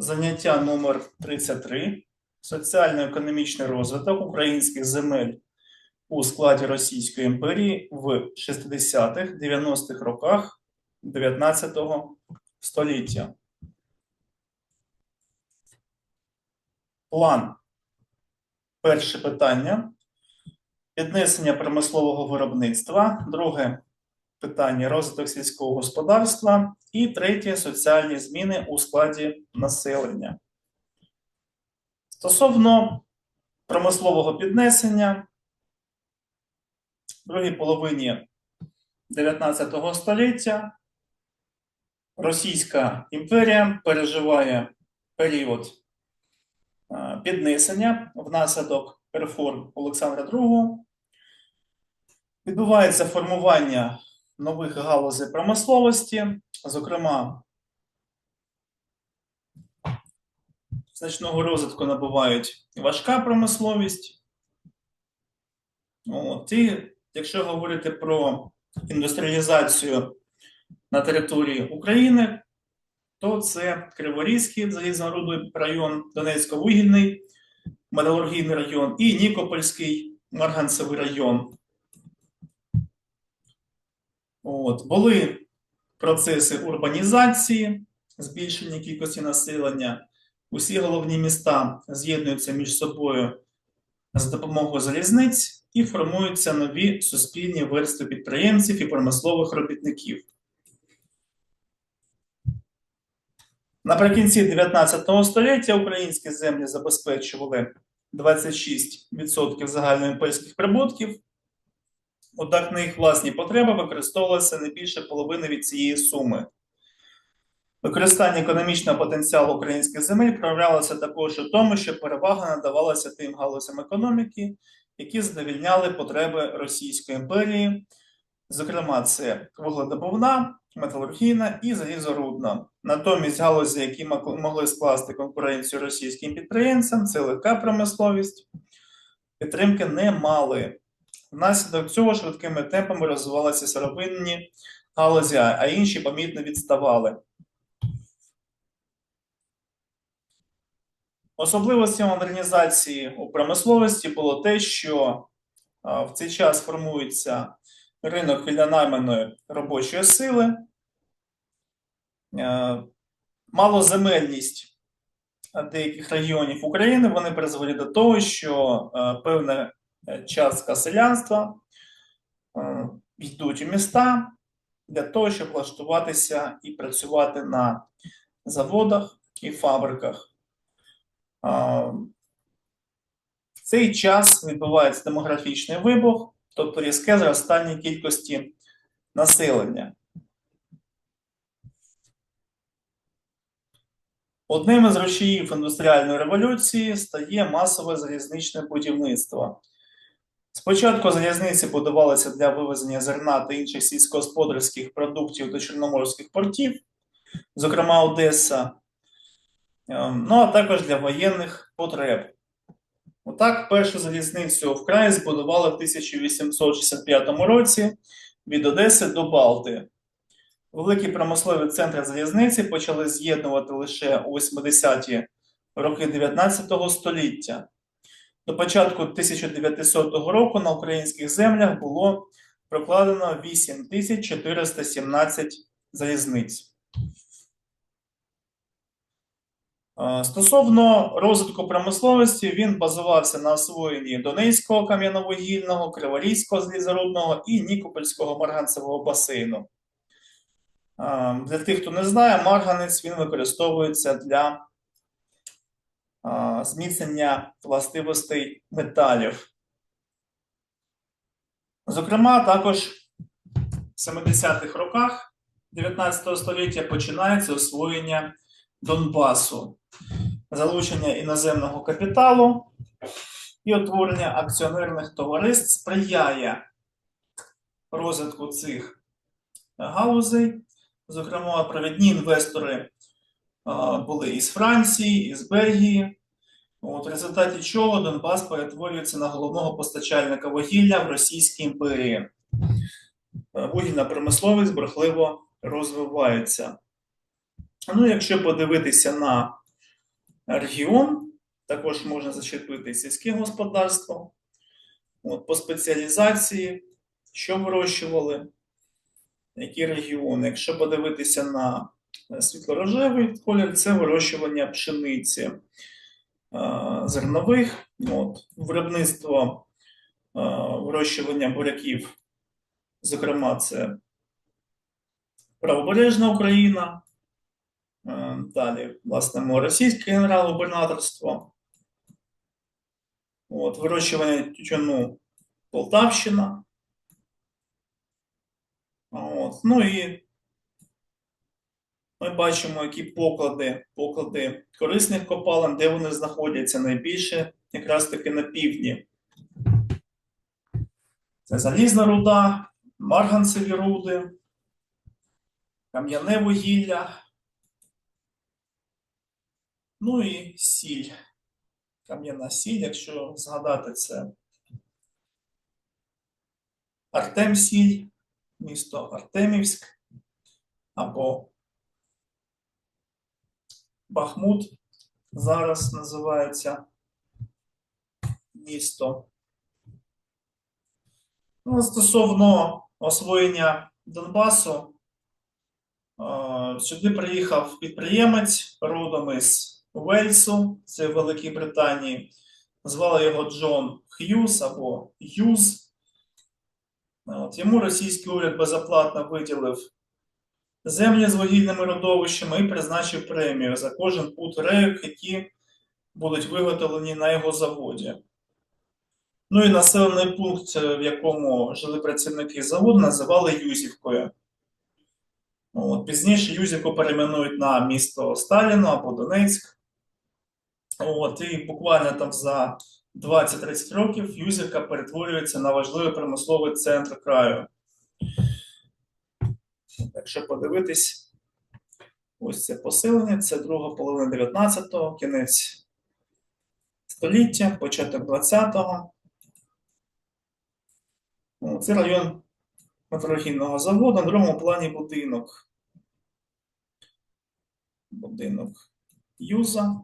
Заняття номер 33. Соціально-економічний розвиток українських земель у складі Російської імперії в 60-х, 90-х роках 19 століття. План. Перше питання. Піднесення промислового виробництва. Друге питання розвиток сільського господарства. І третє соціальні зміни у складі населення. Стосовно промислового піднесення, в другій половині 19 століття Російська імперія переживає період піднесення внаслідок реформ Олександра II. Відбувається формування нових галузей промисловості, зокрема, значного розвитку набувають важка промисловість. От, і якщо говорити про індустріалізацію на території України, то це Криворізький залізнорудний район, Донецько-Вугільний, Металургійний район і Нікопольський Марганцевий район. От, були процеси урбанізації, збільшення кількості населення. Усі головні міста з'єднуються між собою за допомогою залізниць і формуються нові суспільні верстви підприємців і промислових робітників. Наприкінці 19 століття українські землі забезпечували 26% загальноімперських прибутків. Однак на їх власні потреби використовувалося не більше половини від цієї суми. Використання економічного потенціалу українських земель проявлялося також у тому, що перевага надавалася тим галузям економіки, які задовільняли потреби Російської імперії, зокрема, це вугледобувна, металургійна і залізорудна. Натомість галузі, які могли скласти конкуренцію російським підприємцям, це легка промисловість, підтримки не мали. Внаслідок цього швидкими темпами розвивалися сировинні галузі, а інші помітно відставали. Особливостю модернізації у промисловості було те, що в цей час формується ринок вільнонайманої робочої сили, малоземельність деяких районів України вони призвели до того, що певна частка селянства йдуть у міста для того, щоб влаштуватися і працювати на заводах і фабриках. В цей час відбувається демографічний вибух, тобто різке зростання кількості населення. Одним із рушіїв індустріальної революції стає масове залізничне будівництво. Спочатку залізниці будувалися для вивезення зерна та інших сільськогосподарських продуктів до чорноморських портів, зокрема Одеса, ем, ну а також для воєнних потреб. Отак, першу залізницю в краї збудували в 1865 році від Одеси до Балти. Великі промислові центри залізниці почали з'єднувати лише у 80-ті роки 19 століття. До початку 1900 року на українських землях було прокладено 8417 залізниць. Стосовно розвитку промисловості, він базувався на освоєнні Донецького кам'яновугільного, Криворізького залізорудного і Нікопольського марганцевого басейну. Для тих, хто не знає, марганець він використовується для зміцнення властивостей металів. Зокрема, також в 70-х роках 19 століття починається освоєння Донбасу, залучення іноземного капіталу і утворення акціонерних товариств сприяє розвитку цих галузей. Зокрема, провідні інвестори були із Франції, із Бельгії. От, В результаті чого Донбас перетворюється на головного постачальника вугілля в Російській імперії. Е, вугільна промисловість брехливо розвивається. Ну, якщо подивитися на регіон. Також можна зачепити сільське господарство. От, по спеціалізації, що вирощували, які регіони. Якщо подивитися на світло-рожевий колір, це вирощування пшениці е, зернових, от, виробництво е, вирощування буряків, зокрема, це Правобережна Україна. Е, Далі, власне, російське генерал-губернаторство. От, вирощування тютюну Полтавщина. От, ну і ми бачимо, які поклади, поклади корисних копалин, де вони знаходяться найбільше, якраз таки на півдні. Це залізна руда, марганцеві руди, кам'яне вугілля, ну і сіль. Кам'яна сіль, якщо згадати, це Артемсіль, місто Артемівськ або Бахмут зараз називається місто. Ну, стосовно освоєння Донбасу, е, сюди приїхав підприємець родом із Уельсу, це в Великій Британії. Звали його Джон Х'юз або Юз. От, йому російський уряд безоплатно виділив землі з вугільними родовищами і призначив премію за кожен пут рейок, які будуть виготовлені на його заводі. Ну і населений пункт, в якому жили працівники заводу, називали Юзівкою. От, пізніше Юзівку перейменують на місто Сталіно або Донецьк. От, і буквально там за 20-30 років Юзівка перетворюється на важливий промисловий центр краю. Якщо подивитись, ось це поселення, це друга половина 19-го, кінець століття, початок 20-го. Це район металургійного заводу, на другому плані будинок. Будинок Юза.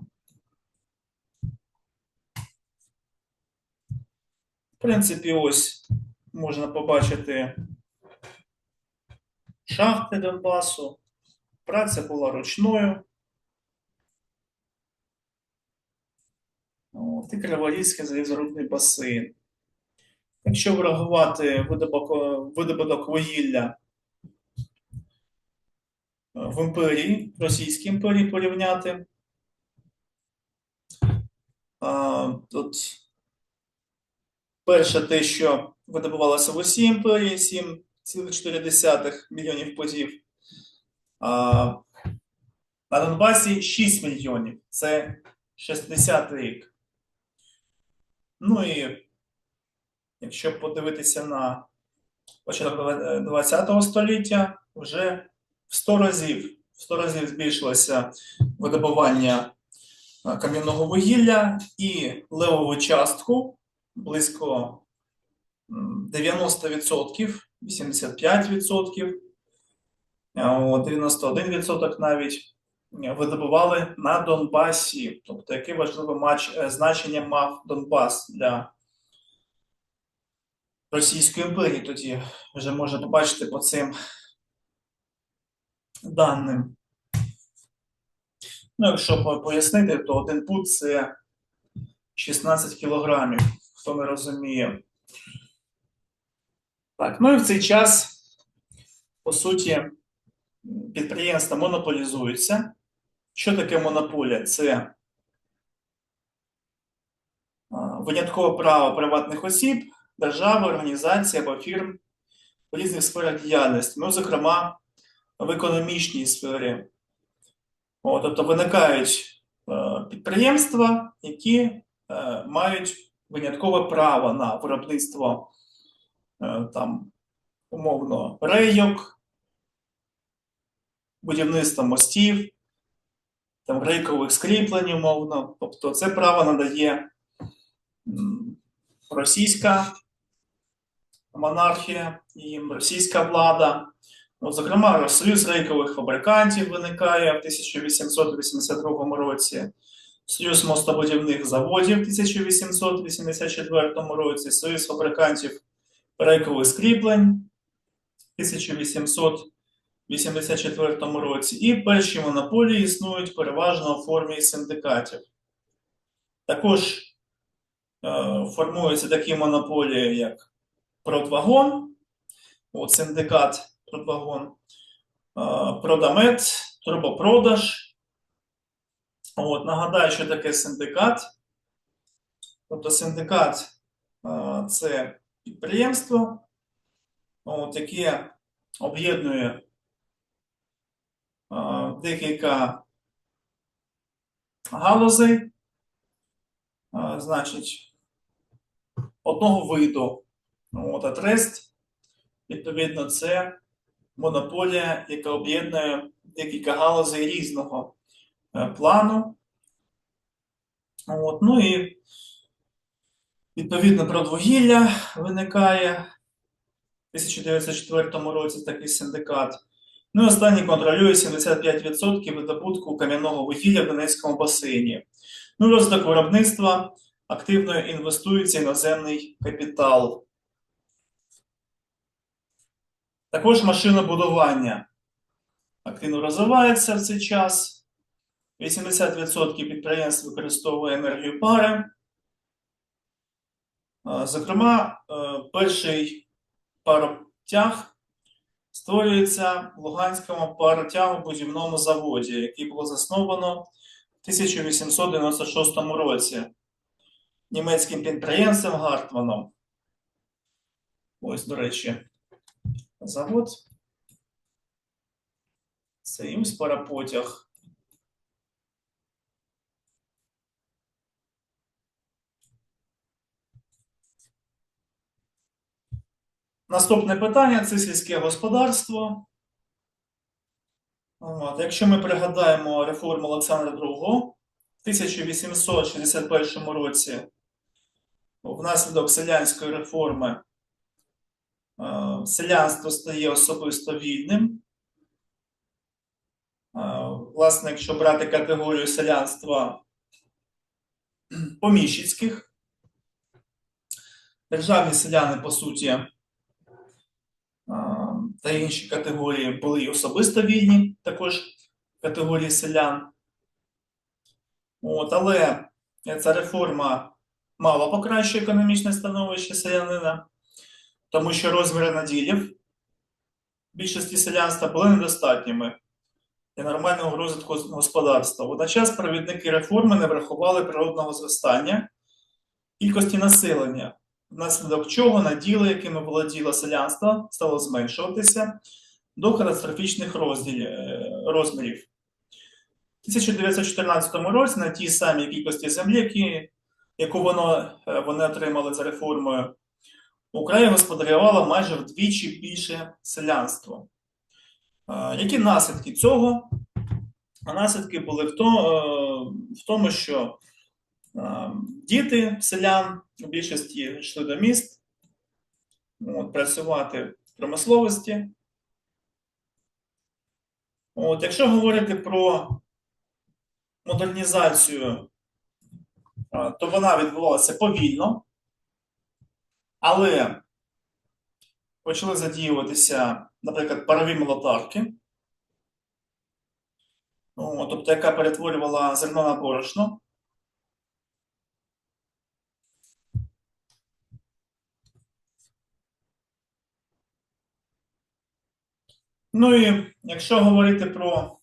В принципі, ось можна побачити шахти Донбасу. Праця була ручною. От, і Криворізький залізорудний басейн. Якщо врахувати видобок, видобуток вугілля е, в імперії, Російській імперії порівняти, а, тут перше те, що видобувалося в усій імперії 7,4 мільйонів пудів, а на Донбасі 6 мільйонів. Це 60 рік. Ну і Якщо подивитися на початок ХХ століття, вже в 100 разів в 100 разів збільшилося видобування кам'яного вугілля і левову частку близько 90%, 85%, 91% навіть е, видобували на Донбасі. Тобто, яке важливе матч, е, значення мав Донбас для Російської імперії тоді вже можна побачити по цим даним. Ну, якщо пояснити, то один пут це 16 кілограмів, хто не розуміє. Так, ну і в цей час, по суті, підприємства монополізуються. Що таке монополія? Це виняткове право приватних осіб держави, організацій або фірм в різних сферах діяльності, ну, зокрема, в економічній сфері. О, тобто виникають е, підприємства, які е, мають виняткове право на виробництво там, умовно рейок, будівництво мостів, там рейкових скріплень, умовно. Тобто це право надає російська монархія і російська влада. От, Зокрема, Союз рейкових фабрикантів виникає в 1882 році. Союз мостобудівних заводів в 1884 році, Союз фабрикантів перекових скріплень в 1884 році, і перші монополії існують переважно у формі синдикатів. Також е, формуються такі монополії, як Продвагон, от синдикат Продвагон, е, Продамет, Турбопродаж. От, нагадаю, що таке синдикат. Тобто синдикат е, це підприємство, от, яке об'єднує декілька галузей, значить, одного виду. От, а трест, відповідно, це монополія, яка об'єднує декілька галузей різного е, плану. От, ну і відповідно продвугілля виникає в 1904 році такий синдикат. Ну і останній контролює 75% видобутку кам'яного вугілля в Донецькому басейні. Ну, розвиток виробництва активно інвестується іноземний капітал. Також машинобудування активно розвивається в цей час. 80% підприємств використовує енергію пари. Зокрема, е, перший паротяг створюється в Луганському паротягобудівному заводі, який було засновано в 1896 році німецьким підприємцем Гартманом. Ось, до речі, завод. Це Союз парапотяг. Наступне питання це сільське господарство. От, якщо ми пригадаємо реформу Олександра II в 1861 році, внаслідок селянської реформи, е, селянство стає особисто вільним. Е, Власне, якщо брати категорію селянства поміщицьких, державні селяни, по суті, та інші категорії були і особисто вільні, також категорії селян. От, але ця реформа мало покращує економічне становище селянина, тому що розміри наділів більшості селянства були недостатніми для нормального розвитку господарства. Водночас провідники реформи не врахували природного зростання кількості населення, внаслідок чого наділи, якими володіло селянство, стало зменшуватися до катастрофічних е, розмірів. У 1914 році на тій самій кількості землі, яку воно, е, вони отримали за реформою, в Україні господарювало майже вдвічі більше селянство. Е, Які наслідки цього? А наслідки були в тому, що діти селян у більшості йшли до міст от, працювати в промисловості. От, якщо говорити про модернізацію, то вона відбувалася повільно, але почали задіюватися, наприклад, парові молотарки, тобто яка перетворювала зерно на борошно. Ну і якщо говорити про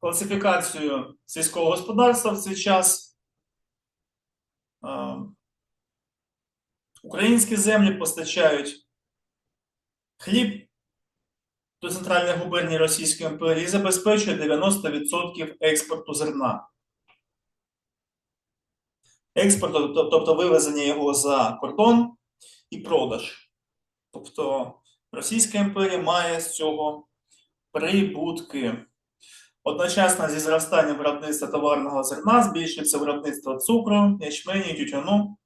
класифікацію сільського господарства в цей час, українські землі постачають хліб до центральної губернії Російської імперії і забезпечує 90% експорту зерна. Експорту, тобто вивезення його за кордон і продаж. Тобто Російська імперія має з цього прибутки. Одночасно зі зростанням виробництва товарного зерна збільшується виробництво цукру, ячменю, тютюну.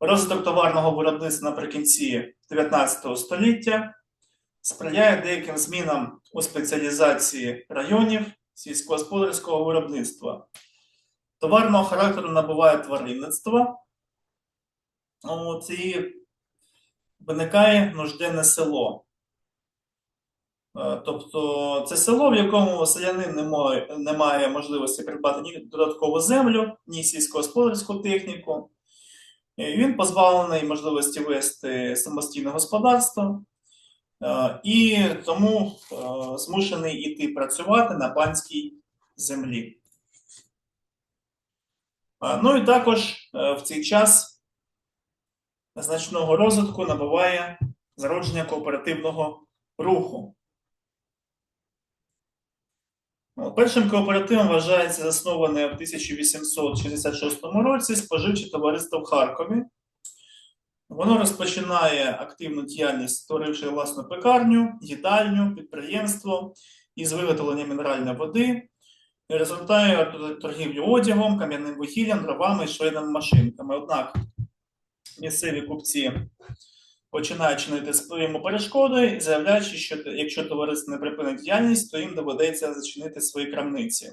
Розвиток товарного виробництва наприкінці 19 століття сприяє деяким змінам у спеціалізації районів сільськогосподарського виробництва. Товарного характеру набуває тваринництво. От, і виникає нужденне село. Е, Тобто це село, в якому селянин не має, не має можливості придбати ні додаткову землю, ні сільськогосподарську техніку. Він позбавлений можливості вести самостійне господарство, е, і тому е, змушений іти працювати на панській землі. Ну і також в цей час значного розвитку набуває зародження кооперативного руху. Першим кооперативом вважається засноване в 1866 році споживче товариство в Харкові. Воно розпочинає активну діяльність, створивши власну пекарню, їдальню, підприємство із виготовлення мінеральної води, результає торгівлю одягом, кам'яним вугіллям, дровами і швейними машинками. Однак місцеві купці починають чинити своєму перешкоди, заявляючи, що якщо товариство не припинить діяльність, то їм доведеться зачинити свої крамниці.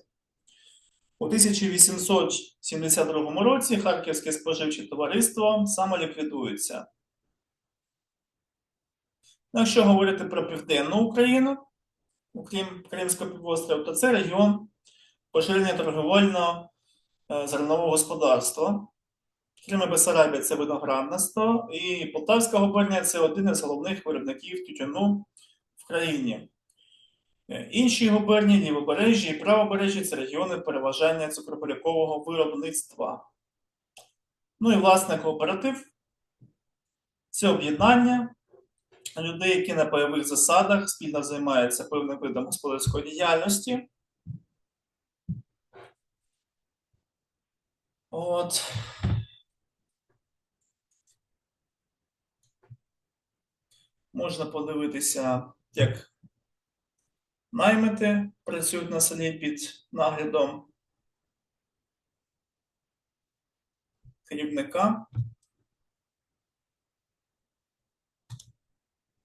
У 1872 році Харківське споживче товариство самоліквідується. Ну, Якщо говорити про Південну Україну, окрім Кримського півострова, то це регіон поширення торговельного е, зернового господарства. Крім Бесарабія це виноградництво, і Полтавська губернія це один із головних виробників тютюну в країні. Е, Інші губернії, лівобережжя і правобережжя це регіони переважання цукропарякового виробництва. Ну і власне кооператив це об'єднання людей, які на пайових засадах спільно займаються певним видом господарської діяльності. От. Можна подивитися, як наймити працюють на селі під наглядом керівника.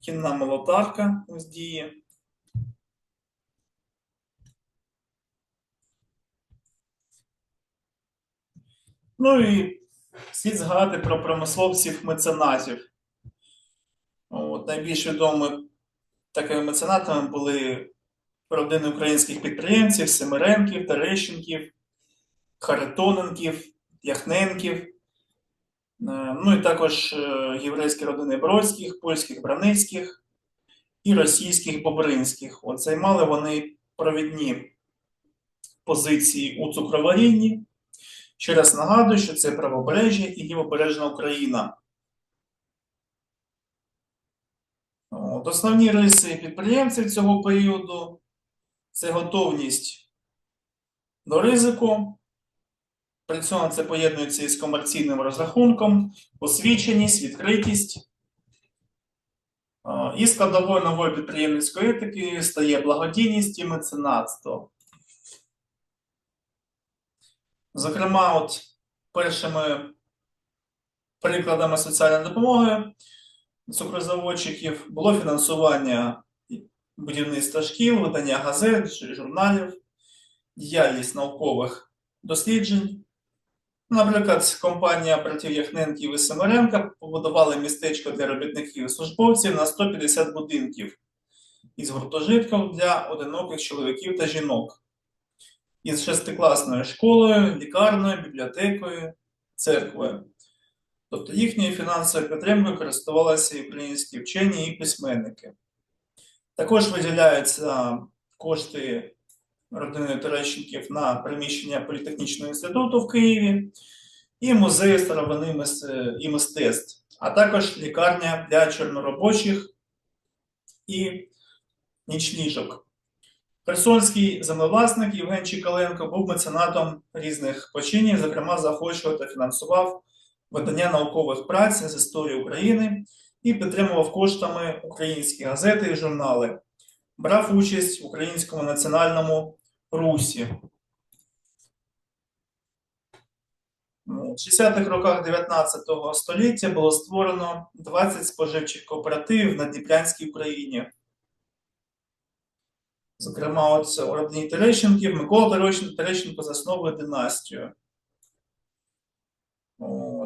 Кінна молотарка ось діє. Ну і слід згадати про промисловців-меценатів. От, найбільш відомими такими меценатами були родини українських підприємців, Семеренків, Терещенків, Харитоненків, Яхненків. Е, Ну і також е, єврейські родини Бродських, польських Браницьких і російських Бобринських. От займали вони провідні позиції у цукроварінні. Ще раз нагадую, що це правобережжя і лівобережна Україна. От, основні риси підприємців цього періоду це готовність до ризику. При цьому це поєднується із комерційним розрахунком, освіченість, відкритість. І складовою нової підприємницької етики стає благодійність і меценатство. Зокрема, от першими прикладами соціальної допомоги цукрозаводчиків було фінансування будівництва шкіл, видання газет, журналів, діяльність наукових досліджень. Наприклад, компанія братів Яхненків і Семеренка побудували містечко для робітників і службовців на 150 будинків із гуртожитком для одиноких чоловіків та жінок, із шестикласною школою, лікарною, бібліотекою, церквою. Тобто їхньою фінансовою підтримкою користувалися і українські вчені і письменники. Також виділяються кошти родини Терещенків на приміщення Політехнічного інституту в Києві і музею старовини і мистецтв, а також лікарня для чорноробочих і нічліжок. Херсонський землевласник Євген Чікаленко був меценатом різних починів, зокрема, заохочував та фінансував видання наукових праць з історії України і підтримував коштами українські газети і журнали. Брав участь в українському національному русі. Ну, В 60-х роках 19 століття було створено 20 споживчих кооперативів на Дніпрянській Україні. Зокрема, от у Терещенків Микола Терещенко засновує династію.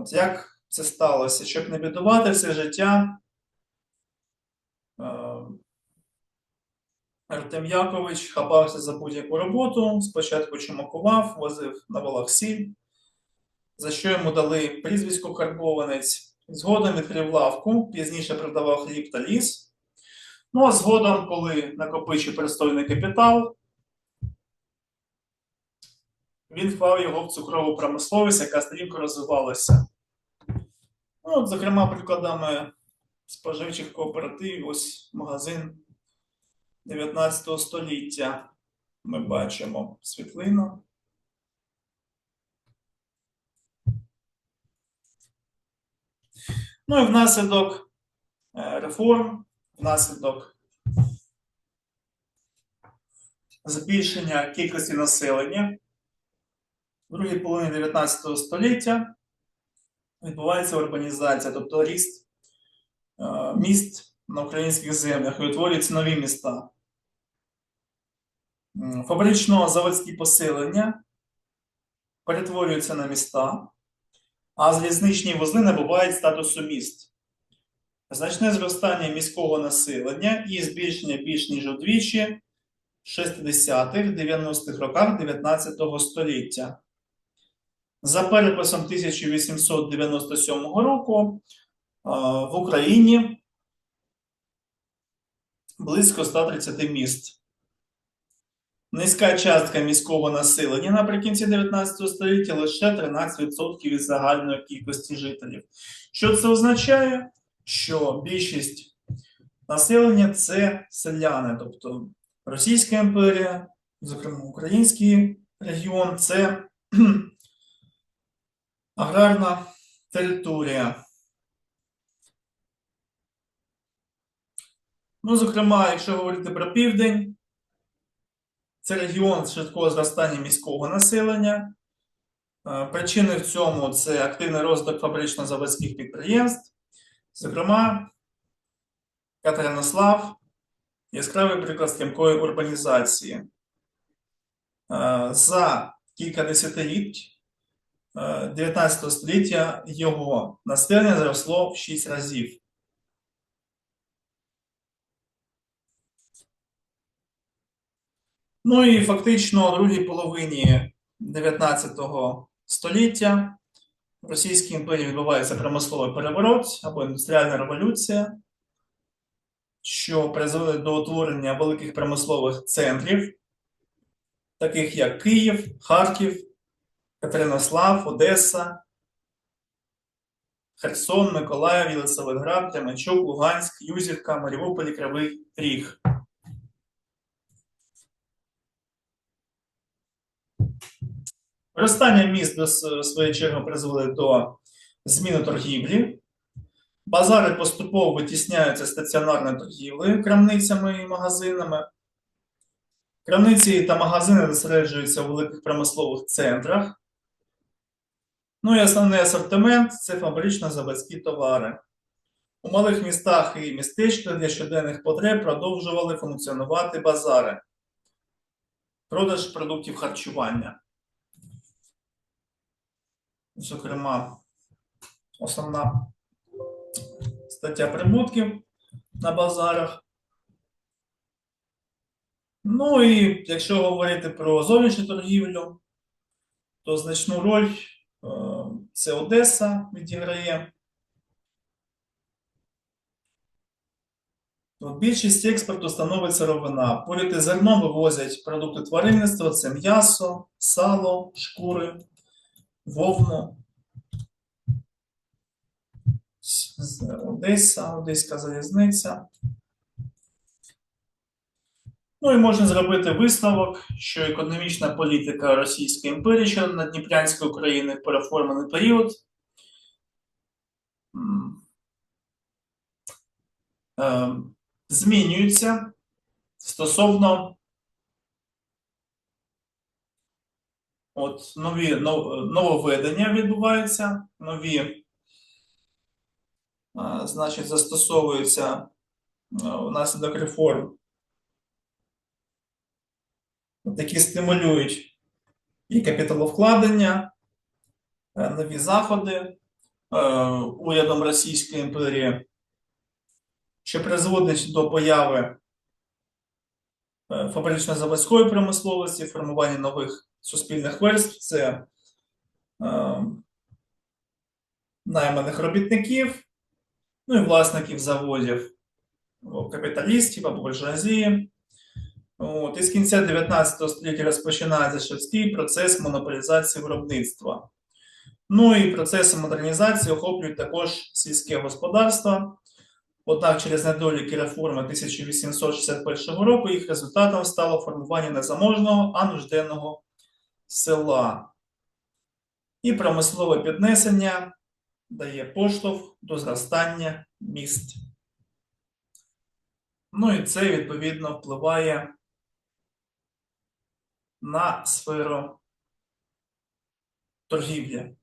От, як це сталося? Щоб не бідувати все життя, е, Артем Якович хапався за будь-яку роботу, спочатку чумакував, возив на волах сіль, за що йому дали прізвисько карбованець. Згодом відкрив лавку, пізніше продавав хліб та ліс. Ну а згодом, коли накопичив пристойний капітал, він вклав його в цукрову промисловість, яка стрімко розвивалася. Ну, от, зокрема, прикладами споживчих кооперативів, ось магазин 19 століття. Ми бачимо світлину. Ну і внаслідок е, реформ, внаслідок збільшення кількості населення в другій половині 19 століття відбувається урбанізація, тобто ріст е, міст на українських землях і утворюються нові міста. Фабрично-заводські поселення перетворюються на міста, а залізничні вузли набувають статусу міст. Значне зростання міського населення і збільшення більш ніж удвічі в 60-х-90-х роках 19 століття. За переписом 1897 року в Україні близько 130 міст. Низька частка міського населення наприкінці 19 століття лише 13% від загальної кількості жителів. Що це означає? Що більшість населення це селяни, тобто Російська імперія, зокрема Український регіон, це аграрна територія. Ну, зокрема, якщо говорити про південь, це регіон швидкого зростання міського населення. Е, Причини в цьому це активний розвиток фабрично-заводських підприємств. Зокрема, Катеринослав яскравий приклад стрімкої урбанізації. Е, За кілька десятиліть 19 століття його населення зросло в 6 разів. Ну і фактично у другій половині 19 століття в Російській імперії відбувається промисловий переворот або індустріальна революція, що призводить до утворення великих промислових центрів, таких як Київ, Харків, Катеринослав, Одеса, Херсон, Миколаїв, Єлисаветград, Кременчук, Луганськ, Юзівка, Маріуполь, Кривий Ріг. Зростання міст до своєї черги призводить до зміни торгівлі. Базари поступово витісняються стаціонарною торгівлею, крамницями і магазинами. Крамниці та магазини зосереджуються у великих промислових центрах. Ну і основний асортимент це фабрично-заводські товари. У малих містах і містечках для щоденних потреб продовжували функціонувати базари. Продаж продуктів харчування. Зокрема, основна стаття прибутків на базарах. Ну і якщо говорити про зовнішню торгівлю, то значну роль це Одеса відіграє. Більшість експорту становить сировина. Поряд із зерном вивозять продукти тваринництва, це м'ясо, сало, шкури, вовну. Одеса, Одеська залізниця. Ну і можна зробити висновок, що економічна політика Російської імперії щодо Надніпрянської України в переформений період. Е, змінюється стосовно от нові нововведення відбуваються, нові, е, значить, застосовуються е, внаслідок реформ які стимулюють і капіталовкладення, е, нові заходи е, урядом Російської імперії, що призводить до появи е, фабрично-заводської промисловості, формування нових суспільних верств, це найманих робітників, ну і власників заводів, капіталістів або буржуазії. От, і з кінця 19 століття розпочинається швидкий процес монополізації виробництва. Ну і процеси модернізації охоплюють також сільське господарство. Однак через недоліки реформи 1861 року їх результатом стало формування незаможного, а нужденного села. І промислове піднесення дає поштовх до зростання міст. Ну і це відповідно впливає на сферу торгівлі.